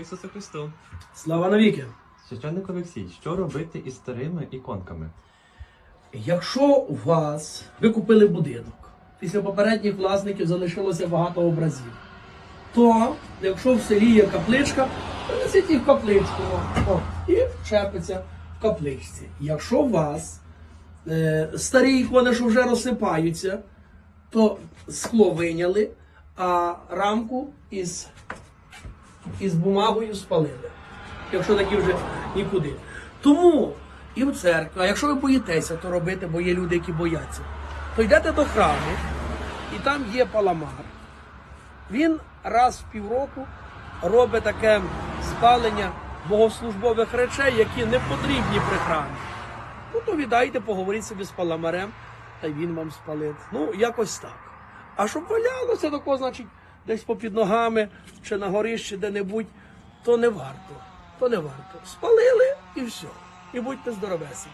Ісусу Христу. Слава навіки! Священник Олексій, що робити із старими іконками? Якщо у вас ви купили будинок, після попередніх власників залишилося багато образів, то якщо в селі є капличка, принесіть їх в капличку о, і чепиться в капличці. Якщо у вас е, старі ікони, що вже розсипаються, то скло виняли, а рамку із, із бумагою спалили. Якщо такі вже нікуди. Тому і в церкві, а якщо ви боїтеся то робити, бо є люди, які бояться, то йдете до храму, і там є паламар. Він раз в півроку робить таке спалення богослужбових речей, які не потрібні при храмі. Ну, то віддайте, поговоріть собі з паламарем, та він вам спалить. Ну, якось так. А щоб валялося тако, значить, десь попід ногами чи на горищі де-небудь, то не варто. То не варто. Спалили і все. І будьте здоровесенькі.